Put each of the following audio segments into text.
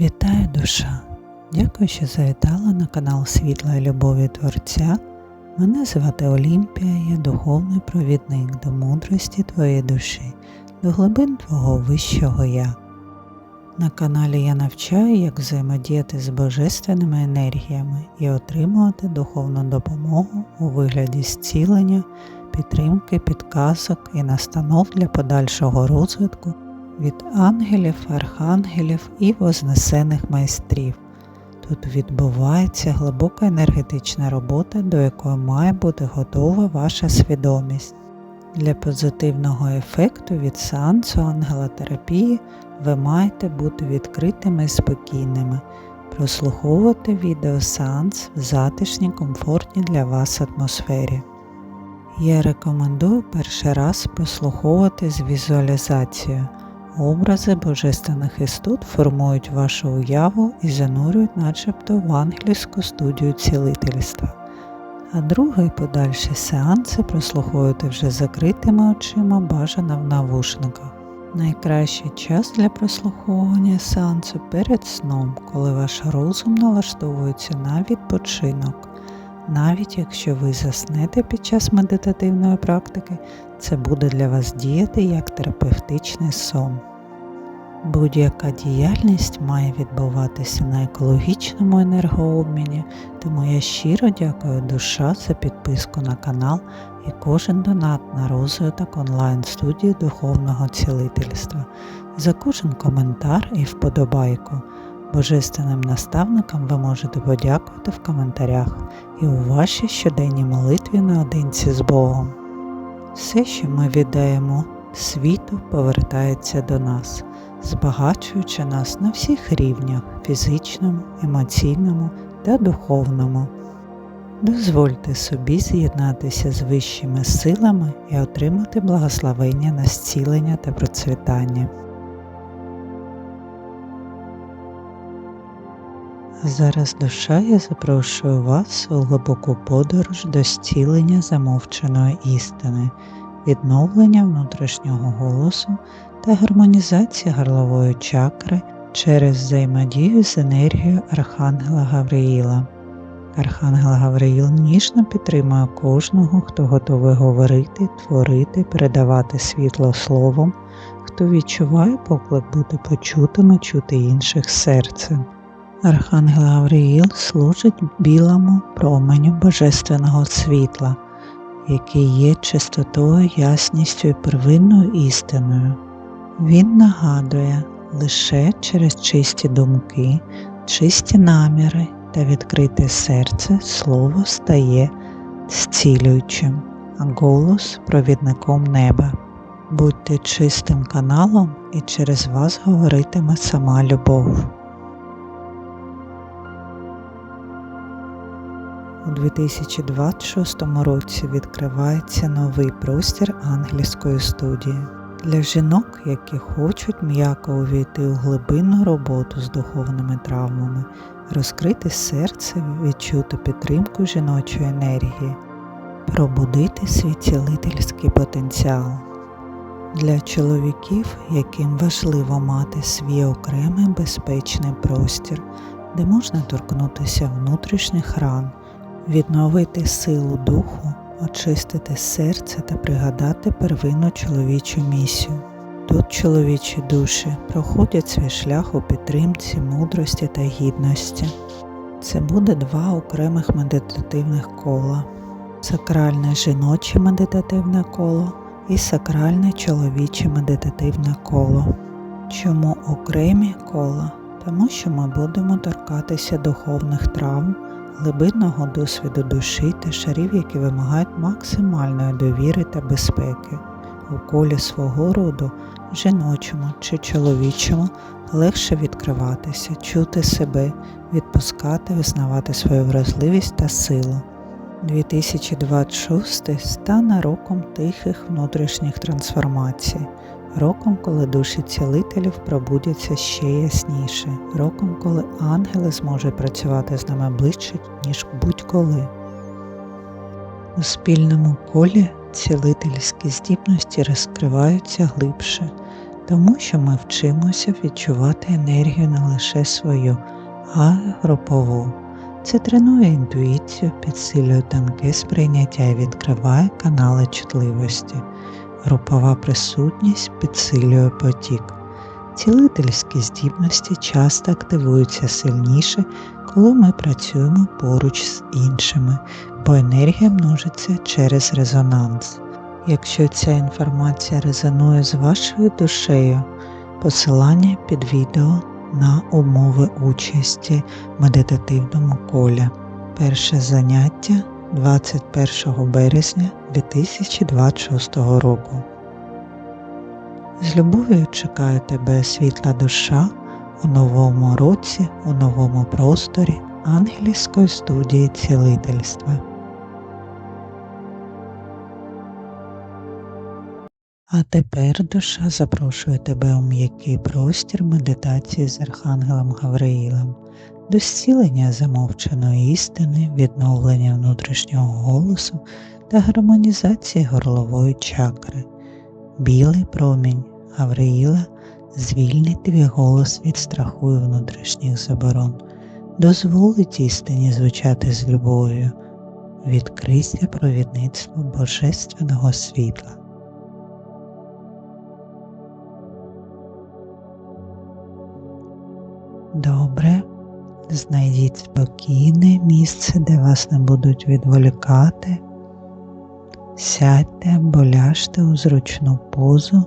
Вітаю душа! Дякую, що завітала на канал Світла і Любові Творця. Мене звати Олімпія, я духовний провідник до мудрості твоєї душі, до глибин твого вищого я. На каналі я навчаю, як взаємодіяти з божественними енергіями і отримувати духовну допомогу у вигляді зцілення, підтримки, підказок і настанов для подальшого розвитку від ангелів, архангелів і вознесених майстрів. Тут відбувається глибока енергетична робота, до якої має бути готова ваша свідомість. Для позитивного ефекту від сеансу ангелотерапії ви маєте бути відкритими і спокійними, прослуховувати відеосеанс в затишній, комфортній для вас атмосфері. Я рекомендую перший раз прослуховувати з візуалізацією. Образи божественних істот формують вашу уяву і занурюють начебто в ангельську студію цілительства. А другий подальші сеанси прослуховуєте вже закритими очима бажано в навушниках. Найкращий час для прослуховування сеансу перед сном, коли ваш розум налаштовується на відпочинок. Навіть якщо ви заснете під час медитативної практики, це буде для вас діяти як терапевтичний сон. Будь-яка діяльність має відбуватися на екологічному енергообміні, тому я щиро дякую душа за підписку на канал і кожен донат на розвиток онлайн-студії духовного цілительства, за кожен коментар і вподобайку. Божественним наставникам ви можете подякувати в коментарях і у вашій щоденній молитві наодинці з Богом. Все, що ми віддаємо світу, повертається до нас, збагачуючи нас на всіх рівнях фізичному, емоційному та духовному. Дозвольте собі з'єднатися з вищими силами і отримати благословення на зцілення та процвітання. Зараз душа я запрошую вас у глибоку подорож до зцілення замовченої істини, відновлення внутрішнього голосу та гармонізації горлової чакри через взаємодію з енергією Архангела Гавриїла. Архангел Гавриїл ніжно підтримує кожного, хто готовий говорити, творити, передавати світло словом, хто відчуває поклик бути почутими, чути інших серцем. Архангел Гавриїл служить білому променю Божественного світла, який є чистотою, ясністю і первинною істиною. Він нагадує лише через чисті думки, чисті наміри та відкрите серце слово стає зцілюючим, а голос провідником неба. Будьте чистим каналом і через вас говоритиме сама любов. У 2026 році відкривається новий простір ангельської студії для жінок, які хочуть м'яко увійти у глибинну роботу з духовними травмами, розкрити серце, відчути підтримку жіночої енергії, пробудити свій цілительський потенціал. Для чоловіків, яким важливо мати свій окремий безпечний простір, де можна торкнутися внутрішніх ран відновити силу духу, очистити серце та пригадати первинну чоловічу місію. Тут чоловічі душі проходять свій шлях у підтримці, мудрості та гідності. Це буде два окремих медитативних кола: сакральне жіноче медитативне коло і сакральне чоловіче медитативне коло. Чому окремі кола? Тому що ми будемо торкатися духовних травм глибинного досвіду душі та шарів, які вимагають максимальної довіри та безпеки. У колі свого роду, жіночому чи чоловічому, легше відкриватися, чути себе, відпускати, визнавати свою вразливість та силу. 2026 стане роком тихих внутрішніх трансформацій, роком, коли душі цілителів пробудяться ще ясніше, роком, коли ангели зможуть працювати з нами ближче, ніж будь-коли. У спільному колі цілительські здібності розкриваються глибше, тому що ми вчимося відчувати енергію не лише свою, а групову. Це тренує інтуїцію, підсилює тонке сприйняття і відкриває канали чутливості. Групова присутність підсилює потік. Цілительські здібності часто активуються сильніше, коли ми працюємо поруч з іншими, бо енергія множиться через резонанс. Якщо ця інформація резонує з вашою душею, посилання під відео на умови участі в медитативному колі. Перше заняття 21 березня 2026 року. З любов'ю чекає тебе світла душа у новому році, у новому просторі ангельської студії цілительства. А тепер душа запрошує тебе у м'який простір медитації з Архангелом Гавриїлем, до зцілення замовченої істини, відновлення внутрішнього голосу та гармонізації горлової чакри. Білий промінь Гавриїла звільнить твій голос від страху і внутрішніх заборон, дозволить істині звучати з любов'ю, відкрийся провідництво Божественного світла. Добре, знайдіть спокійне місце, де вас не будуть відволікати. Сядьте або ляжте у зручну позу,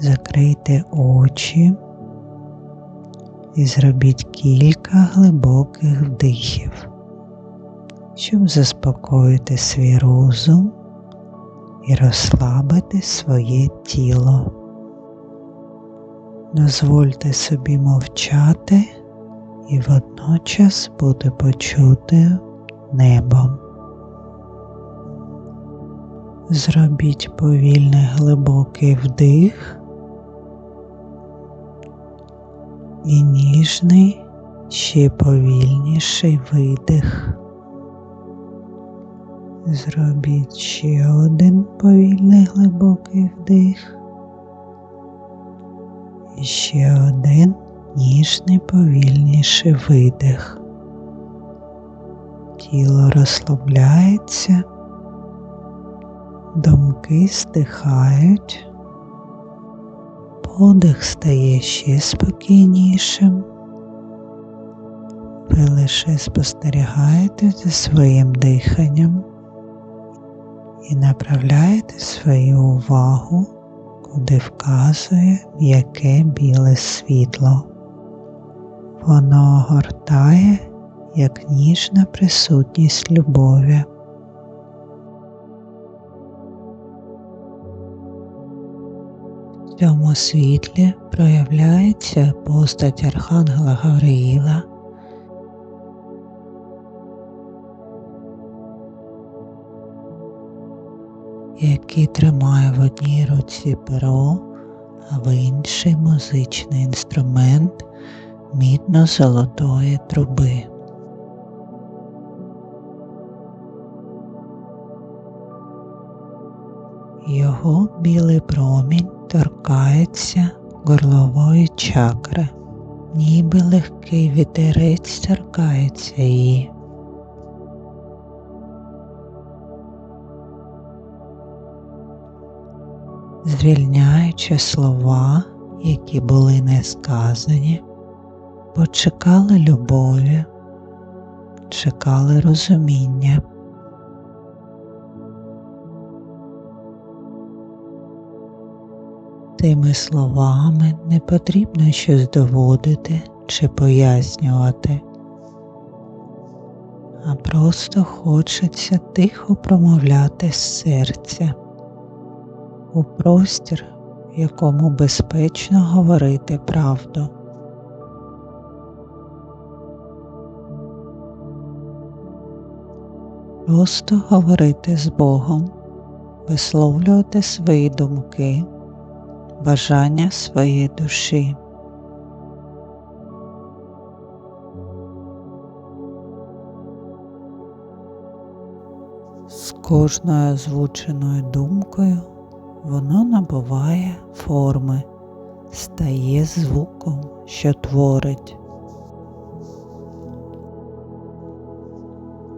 закрийте очі і зробіть кілька глибоких вдихів, щоб заспокоїти свій розум і розслабити своє тіло. Дозвольте собі мовчати і водночас бути почути небом. Зробіть повільний глибокий вдих і ніжний, ще повільніший видих. Зробіть ще один повільний глибокий вдих. І ще один ніжний повільніший видих. Тіло розслабляється, думки стихають, подих стає ще спокійнішим. Ви лише спостерігаєте за своїм диханням і направляєте свою увагу куди вказує м'яке біле світло. Воно огортає, як ніжна присутність любові. Цьому світлі проявляється постать Архангела Гавриїла, який тримає в одній руці перо, а в інший музичний інструмент мідно-золотої труби. Його білий промінь торкається горлової чакри, ніби легкий вітерець торкається її. звільняючи слова, які були не сказані, бо чекали любові, чекали розуміння. Тими словами не потрібно щось доводити чи пояснювати, а просто хочеться тихо промовляти з серця у простір, в якому безпечно говорити правду. Просто говорити з Богом, висловлювати свої думки, бажання своєї душі. З кожною озвученою думкою воно набуває форми, стає звуком, що творить.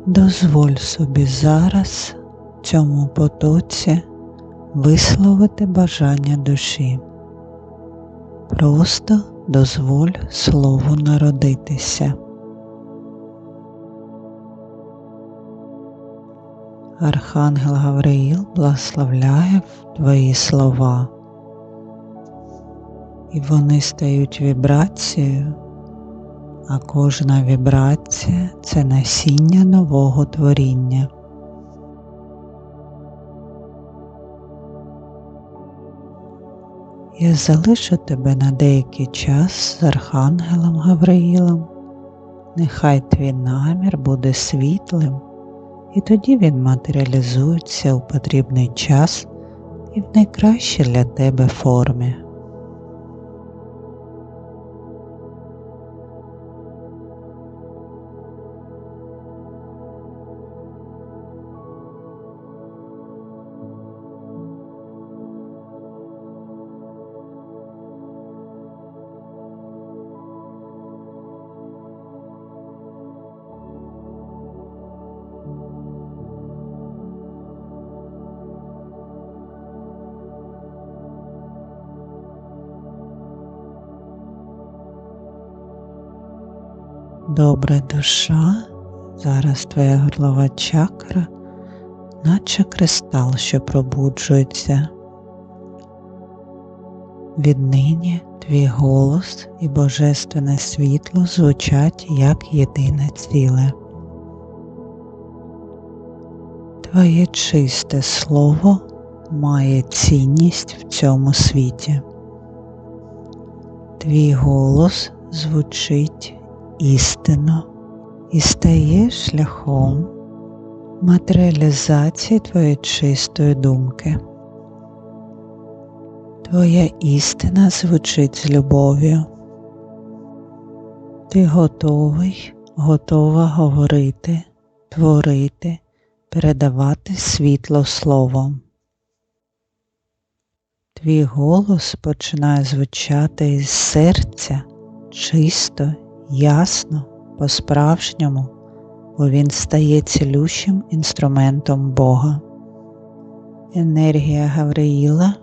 Дозволь собі зараз цьому потоці висловити бажання душі. Просто дозволь слову народитися. Архангел Гавриїл благословляє твої слова, і вони стають вібрацією, а кожна вібрація це насіння нового творіння. Я залишу тебе на деякий час з Архангелом Гавриїлом. Нехай твій намір буде світлим, і тоді він матеріалізується у потрібний час і в найкращій для тебе формі. Добре душа, зараз твоя горлова чакра, наче кристал, що пробуджується. Віднині твій голос і божественне світло звучать як єдине ціле. Твоє чисте слово має цінність в цьому світі. Твій голос звучить істинно і стає шляхом матеріалізації твоєї чистої думки. Твоя істина звучить з любов'ю. Ти готовий, готова говорити, творити, передавати світло словом. Твій голос починає звучати із серця чисто ясно, по-справжньому, бо він стає цілющим інструментом Бога. Енергія Гавриїла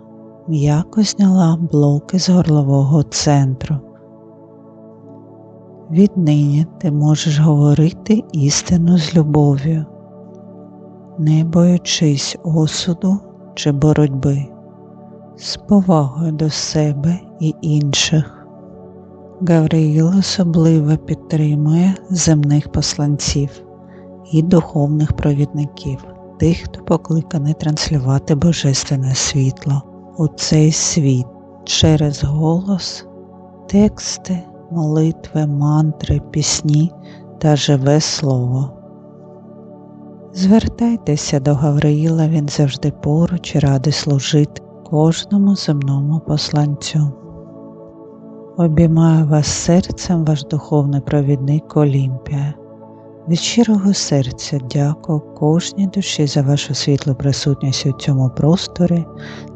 м'яко зняла блоки з горлового центру. Віднині ти можеш говорити істину з любов'ю, не боючись осуду чи боротьби, з повагою до себе і інших. Гавриїл особливо підтримує земних посланців і духовних провідників, тих, хто покликаний транслювати божественне світло у цей світ через голос, тексти, молитви, мантри, пісні та живе слово. Звертайтеся до Гавриїла, він завжди поруч і радий служити кожному земному посланцю. Обіймаю вас серцем ваш духовний провідник Олімпія. Від щирого серця дякую кожній душі за вашу світлу присутність у цьому просторі,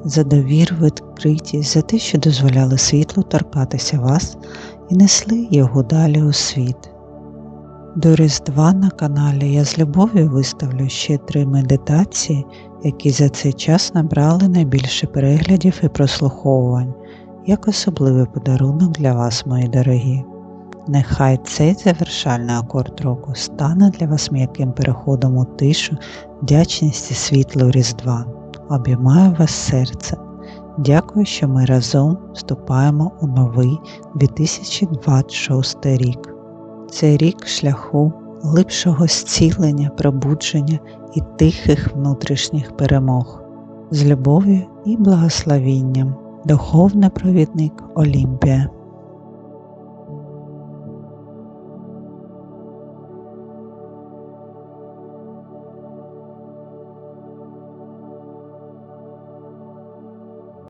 за довір, відкритість, за те, що дозволяли світлу торкатися вас і несли його далі у світ. До Різдва на каналі я з любов'ю виставлю ще три медитації, які за цей час набрали найбільше переглядів і прослуховувань як особливий подарунок для вас, мої дорогі. Нехай цей завершальний акорд року стане для вас м'яким переходом у тишу, вдячність і світло Різдва. Обіймаю вас серце. Дякую, що ми разом вступаємо у новий 2026 рік. Це рік шляху глибшого зцілення, пробудження і тихих внутрішніх перемог з любов'ю і благословінням. Духовний провідник Олімпія